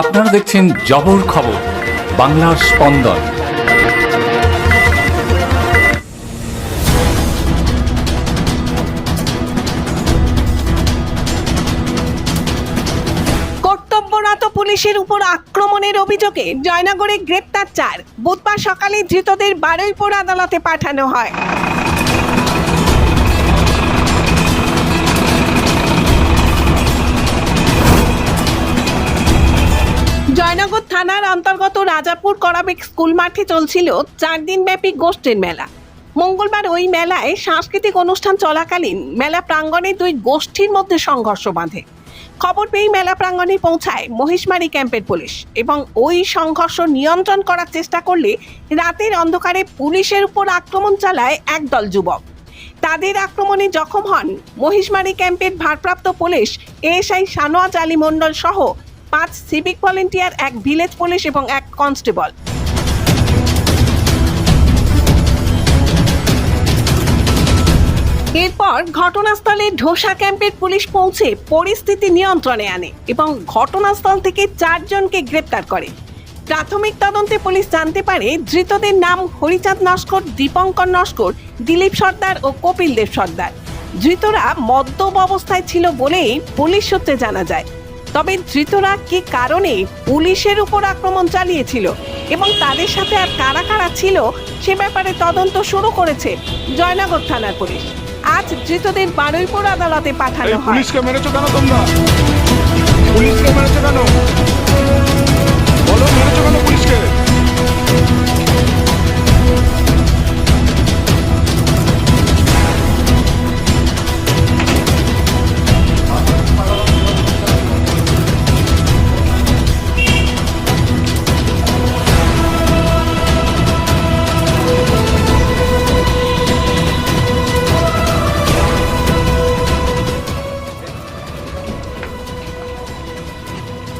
আপনারা দেখছেন জবর খবর, বাংলার স্পন্দন। পুলিশের উপর আক্রমণের অভিযোগে জয়নগরে গ্রেপ্তার চার। বুধবার সকালে ধৃতদের বারুইপুর আদালতে পাঠানো হয়। জয়নগর থানার অন্তর্গত রাজাপুর করাবেক স্কুল মাঠে চলছিল চার দিনব্যাপী গোষ্ঠীর মেলা। মঙ্গলবার ওই মেলায় সাংস্কৃতিক অনুষ্ঠান চলাকালীন মেলা প্রাঙ্গণে দুই গোষ্ঠীর মধ্যে সংঘর্ষ বাঁধে। খবর পেয়ে মেলা প্রাঙ্গণে পৌঁছায় মহিষমারি ক্যাম্পের পুলিশ এবং ওই সংঘর্ষ নিয়ন্ত্রণ করার চেষ্টা করলে রাতের অন্ধকারে পুলিশের উপর আক্রমণ চালায় একদল যুবক। তাদের আক্রমণে জখম হন মহিষমারি ক্যাম্পের ভারপ্রাপ্ত পুলিশ এএসআই সানোয়াজ আলী মণ্ডল সহ পাঁচ সিভিক ভলেন্টিয়ার, এক ভিলেজ পুলিশ এবং এক কনস্টেবল। এরপর ঘটনাস্থলে ঢোসা ক্যাম্পের পুলিশ পৌঁছে পরিস্থিতি নিয়ন্ত্রণে আনে এবং ঘটনাস্থল থেকে চারজনকে গ্রেপ্তার করে। প্রাথমিক তদন্তে পুলিশ জানতে পারে ধৃতদের নাম হরিচাঁদ নস্কর, দীপঙ্কর নস্কর, দিলীপ সর্দার ও কপিল দেব সর্দার। ধৃতরা মদ্যপ অবস্থায় ছিল বলেই পুলিশ সূত্রে জানা যায়। তবে ধৃতরা কি কারণে পুলিশের উপর আক্রমণ চালিয়েছিল? এবং তাদের সাথে আর কারা কারা ছিল? সে ব্যাপারে তদন্ত শুরু করেছে জয়নগর থানার পুলিশ। আজ ধৃতদের বারুইপুর আদালতে পাঠানো হয়। পুলিশকে মেরেছো কেন তোমরা? পুলিশকে মেরেছো কেন? বলো মেরেছো কেন?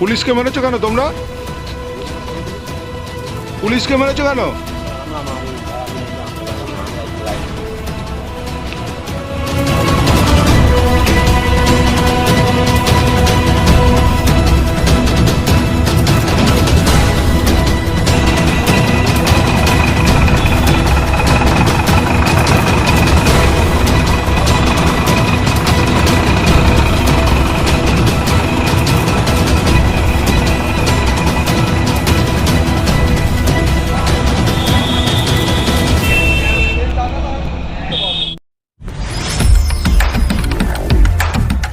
পুলিশকে মেরেছো কেন তোমরা? পুলিশকে মেরেছো কেন?